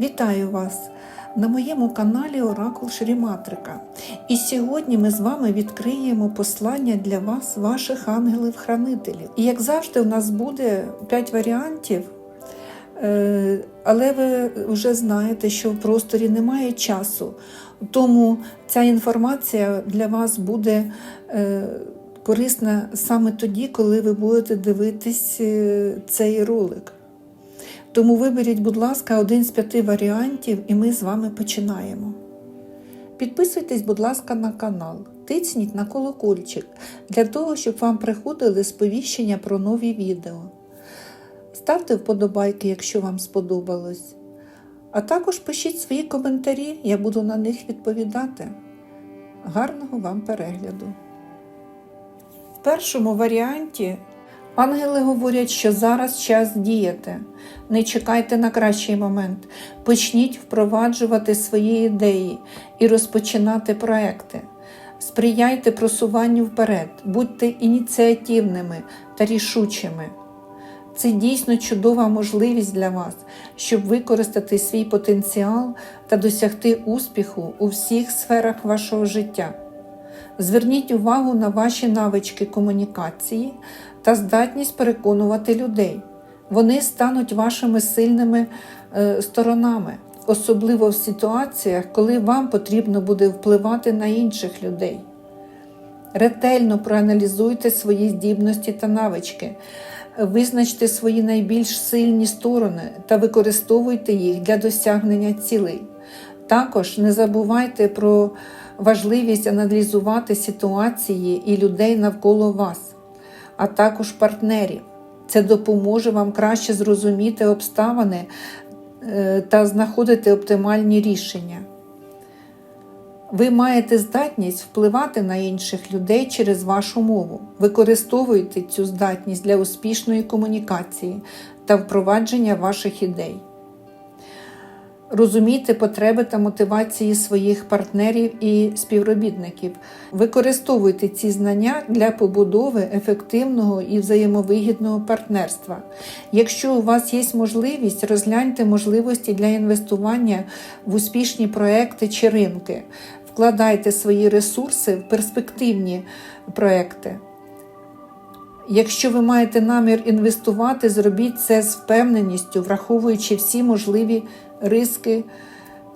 Вітаю вас на моєму каналі Оракул Шріматрика. І сьогодні ми з вами відкриємо послання для вас, ваших ангелів-хранителів. І як завжди, у нас буде 5 варіантів, е, але ви вже знаєте, що в просторі немає часу. Тому ця інформація для вас буде е, корисна саме тоді, коли ви будете дивитись е, цей ролик. Тому виберіть, будь ласка, один з п'яти варіантів, і ми з вами починаємо. Підписуйтесь, будь ласка, на канал, тисніть на колокольчик для того, щоб вам приходили сповіщення про нові відео. Ставте вподобайки, якщо вам сподобалось. А також пишіть свої коментарі, я буду на них відповідати. Гарного вам перегляду! В першому варіанті ангели говорять, що зараз час діяти. Не чекайте на кращий момент. Почніть впроваджувати свої ідеї і розпочинати проекти. Сприяйте просуванню вперед, будьте ініціативними та рішучими. Це дійсно чудова можливість для вас, щоб використати свій потенціал та досягти успіху у всіх сферах вашого життя. Зверніть увагу на ваші навички комунікації та здатність переконувати людей. Вони стануть вашими сильними е, сторонами, особливо в ситуаціях, коли вам потрібно буде впливати на інших людей. Ретельно проаналізуйте свої здібності та навички, визначте свої найбільш сильні сторони та використовуйте їх для досягнення цілей. Також не забувайте про важливість аналізувати ситуації і людей навколо вас, а також партнерів. Це допоможе вам краще зрозуміти обставини е, та знаходити оптимальні рішення. Ви маєте здатність впливати на інших людей через вашу мову. Використовуйте цю здатність для успішної комунікації та впровадження ваших ідей. Розумійте потреби та мотивації своїх партнерів і співробітників. Використовуйте ці знання для побудови ефективного і взаємовигідного партнерства. Якщо у вас є можливість, розгляньте можливості для інвестування в успішні проекти чи ринки. Вкладайте свої ресурси в перспективні проекти. Якщо ви маєте намір інвестувати, зробіть це з впевненістю, враховуючи всі можливі риски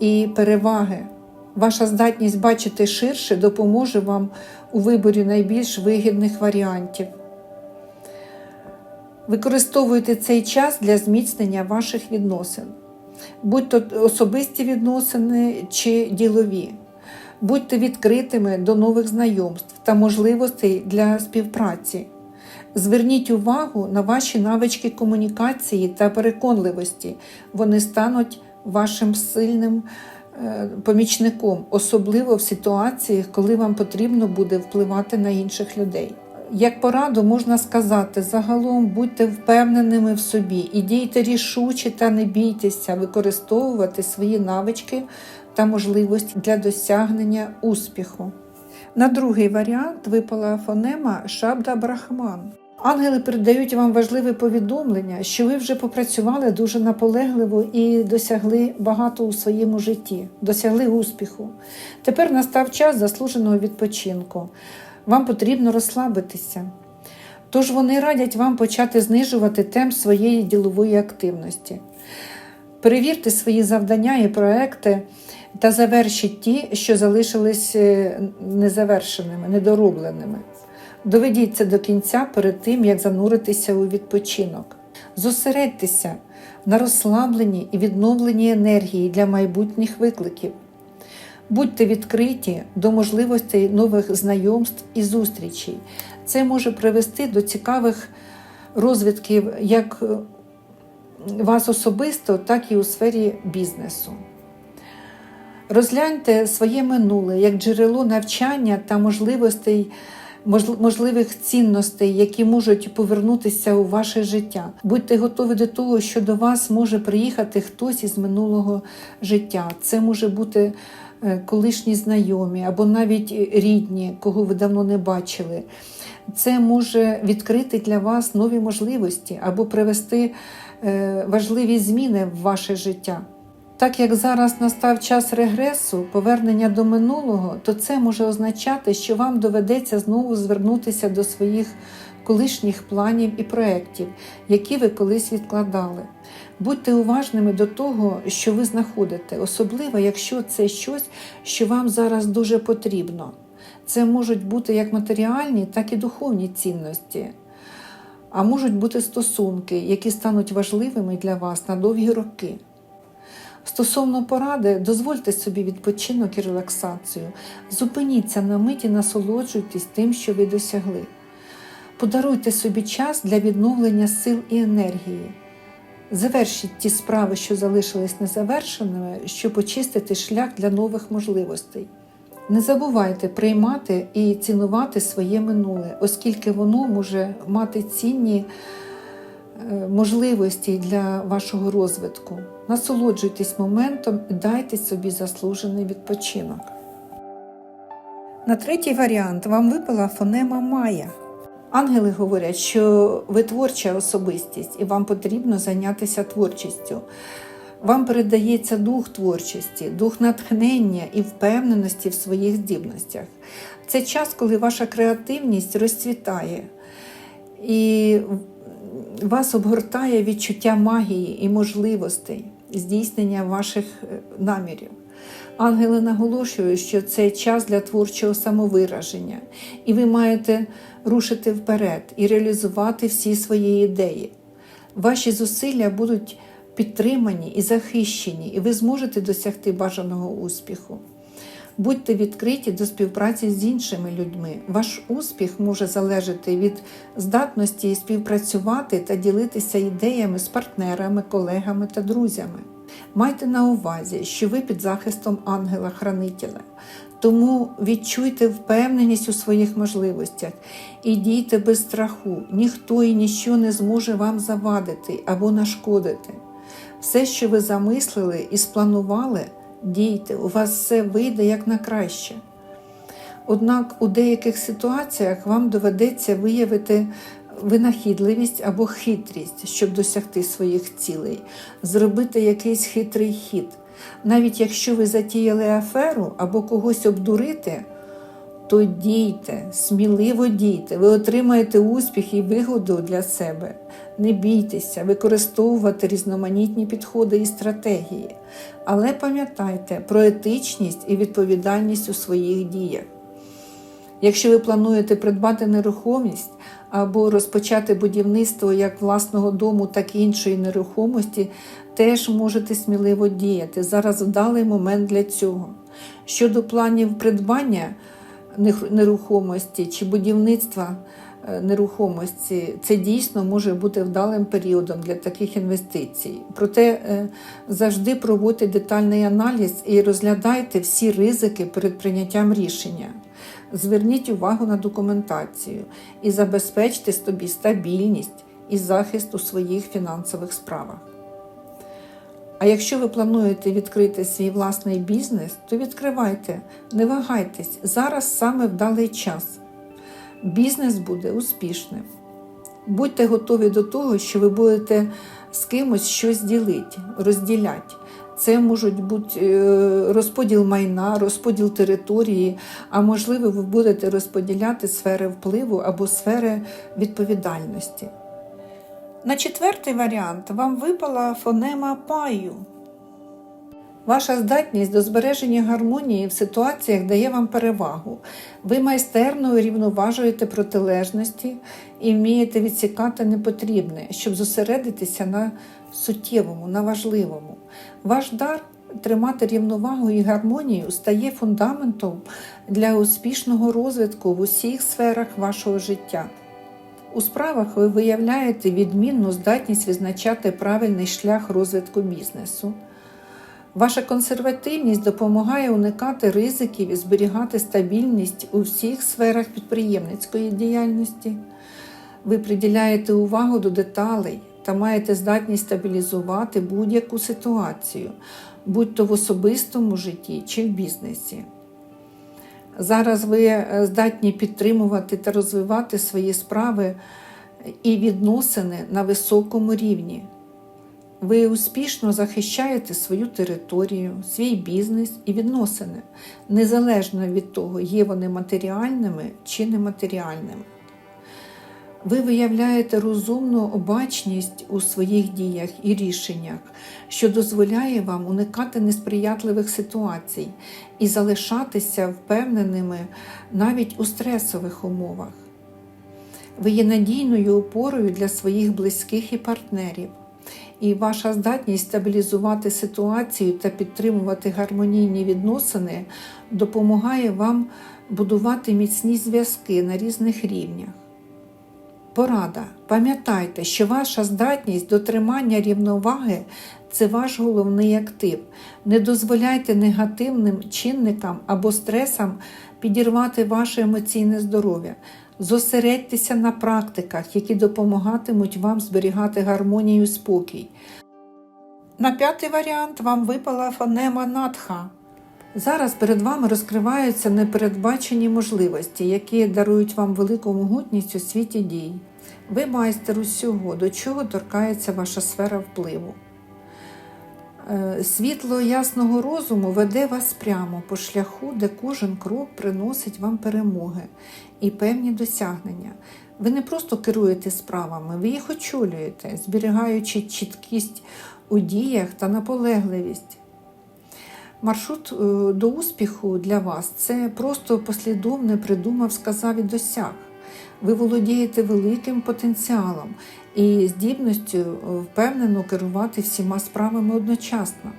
і переваги. Ваша здатність бачити ширше допоможе вам у виборі найбільш вигідних варіантів. Використовуйте цей час для зміцнення ваших відносин, будь то особисті відносини чи ділові. Будьте відкритими до нових знайомств та можливостей для співпраці. Зверніть увагу на ваші навички комунікації та переконливості. Вони стануть вашим сильним е, помічником, особливо в ситуаціях, коли вам потрібно буде впливати на інших людей. Як пораду можна сказати, загалом будьте впевненими в собі і дійте рішуче та не бійтеся використовувати свої навички та можливості для досягнення успіху. На другий варіант випала фонема Шабда Брахман. Ангели передають вам важливе повідомлення, що ви вже попрацювали дуже наполегливо і досягли багато у своєму житті, досягли успіху. Тепер настав час заслуженого відпочинку. Вам потрібно розслабитися. Тож вони радять вам почати знижувати темп своєї ділової активності. Перевірте свої завдання і проекти та завершіть ті, що залишились е, незавершеними, недоробленими. Доведіть це до кінця перед тим, як зануритися у відпочинок. Зосередьтеся на розслабленні і відновленні енергії для майбутніх викликів. Будьте відкриті до можливостей нових знайомств і зустрічей. Це може привести до цікавих розвитків як вас особисто, так і у сфері бізнесу. Розгляньте своє минуле як джерело навчання та можливостей можливих цінностей, які можуть повернутися у ваше життя. Будьте готові до того, що до вас може приїхати хтось із минулого життя. Це може бути е, колишні знайомі або навіть рідні, кого ви давно не бачили. Це може відкрити для вас нові можливості або привести е, важливі зміни в ваше життя. Так як зараз настав час регресу, повернення до минулого, то це може означати, що вам доведеться знову звернутися до своїх колишніх планів і проєктів, які ви колись відкладали. Будьте уважними до того, що ви знаходите, особливо якщо це щось, що вам зараз дуже потрібно. Це можуть бути як матеріальні, так і духовні цінності, а можуть бути стосунки, які стануть важливими для вас на довгі роки. Стосовно поради, дозвольте собі відпочинок і релаксацію. Зупиніться на миті, насолоджуйтесь тим, що ви досягли. Подаруйте собі час для відновлення сил і енергії. Завершіть ті справи, що залишились незавершеними, щоб очистити шлях для нових можливостей. Не забувайте приймати і цінувати своє минуле, оскільки воно може мати цінні е, можливості для вашого розвитку. Насолоджуйтесь моментом і дайте собі заслужений відпочинок. На третій варіант вам випала фонема Майя. Ангели говорять, що ви творча особистість і вам потрібно зайнятися творчістю. Вам передається дух творчості, дух натхнення і впевненості в своїх здібностях. Це час, коли ваша креативність розцвітає і вас обгортає відчуття магії і можливостей здійснення ваших е, намірів. Ангели наголошують, що це час для творчого самовираження, і ви маєте рушити вперед і реалізувати всі свої ідеї. Ваші зусилля будуть підтримані і захищені, і ви зможете досягти бажаного успіху. Будьте відкриті до співпраці з іншими людьми. Ваш успіх може залежати від здатності співпрацювати та ділитися ідеями з партнерами, колегами та друзями. Майте на увазі, що ви під захистом ангела-хранителя, тому відчуйте впевненість у своїх можливостях і дійте без страху. Ніхто і ніщо не зможе вам завадити або нашкодити. Все, що ви замислили і спланували, дійте, у вас все вийде як на краще. Однак у деяких ситуаціях вам доведеться виявити винахідливість або хитрість, щоб досягти своїх цілей, зробити якийсь хитрий хід. Навіть якщо ви затіяли аферу або когось обдурити, то дійте, сміливо дійте, ви отримаєте успіх і вигоду для себе. Не бійтеся використовувати різноманітні підходи і стратегії, але пам'ятайте про етичність і відповідальність у своїх діях. Якщо ви плануєте придбати нерухомість або розпочати будівництво як власного дому, так і іншої нерухомості, теж можете сміливо діяти. Зараз вдалий момент для цього. Щодо планів придбання нерухомості чи будівництва е, нерухомості, це дійсно може бути вдалим періодом для таких інвестицій. Проте е, завжди проводьте детальний аналіз і розглядайте всі ризики перед прийняттям рішення. Зверніть увагу на документацію і забезпечте собі стабільність і захист у своїх фінансових справах. А якщо ви плануєте відкрити свій власний бізнес, то відкривайте, не вагайтесь, зараз саме вдалий час. Бізнес буде успішним. Будьте готові до того, що ви будете з кимось щось ділити, розділяти. Це можуть бути е, розподіл майна, розподіл території, а можливо, ви будете розподіляти сфери впливу або сфери відповідальності. На четвертий варіант вам випала фонема паю. Ваша здатність до збереження гармонії в ситуаціях дає вам перевагу. Ви майстерно урівноважуєте протилежності і вмієте відсікати непотрібне, щоб зосередитися на суттєвому, на важливому. Ваш дар тримати рівновагу і гармонію стає фундаментом для успішного розвитку в усіх сферах вашого життя. У справах ви виявляєте відмінну здатність визначати правильний шлях розвитку бізнесу. Ваша консервативність допомагає уникати ризиків і зберігати стабільність у всіх сферах підприємницької діяльності. Ви приділяєте увагу до деталей та маєте здатність стабілізувати будь-яку ситуацію, будь то в особистому житті чи в бізнесі. Зараз ви е, здатні підтримувати та розвивати свої справи і відносини на високому рівні. Ви успішно захищаєте свою територію, свій бізнес і відносини, незалежно від того, є вони матеріальними чи нематеріальними. Ви виявляєте розумну обачність у своїх діях і рішеннях, що дозволяє вам уникати несприятливих ситуацій і залишатися впевненими навіть у стресових умовах. Ви є надійною опорою для своїх близьких і партнерів, і ваша здатність стабілізувати ситуацію та підтримувати гармонійні відносини допомагає вам будувати міцні зв'язки на різних рівнях. Порада. Пам'ятайте, що ваша здатність до тримання рівноваги це ваш головний актив. Не дозволяйте негативним чинникам або стресам підірвати ваше емоційне здоров'я. Зосередьтеся на практиках, які допомагатимуть вам зберігати гармонію і спокій. На п'ятий варіант вам випала фонема Натха. Зараз перед вами розкриваються непередбачені можливості, які дарують вам велику могутність у світі дій. Ви майстер усього, до чого торкається ваша сфера впливу. Е, Світло ясного розуму веде вас прямо по шляху, де кожен крок приносить вам перемоги і певні досягнення. Ви не просто керуєте справами, ви їх очолюєте, зберігаючи чіткість у діях та наполегливість. Маршрут е, до успіху для вас це просто послідовне придумав, сказав і досяг. Ви володієте великим потенціалом і здібністю е, впевнено керувати всіма справами одночасно.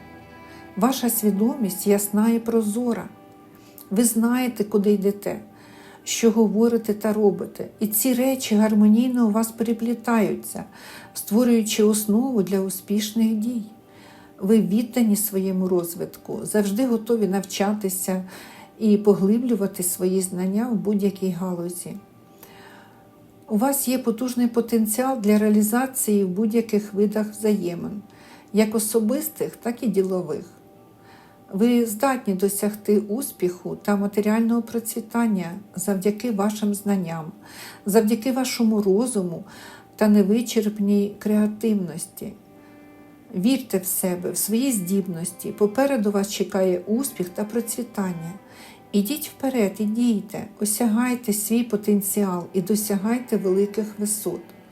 Ваша свідомість ясна і прозора. Ви знаєте, куди йдете, що говорите та робите. І ці речі гармонійно у вас переплітаються, створюючи основу для успішних дій. Ви віддані своєму розвитку, завжди готові навчатися і поглиблювати свої знання в будь-якій галузі. У вас є потужний потенціал для реалізації в будь-яких видах взаємин, як особистих, так і ділових. Ви здатні досягти успіху та матеріального процвітання завдяки вашим знанням, завдяки вашому розуму та невичерпній креативності. Вірте в себе, в свої здібності. Попереду вас чекає успіх та процвітання. Ідіть вперед і дійте, осягайте свій потенціал і досягайте великих висот.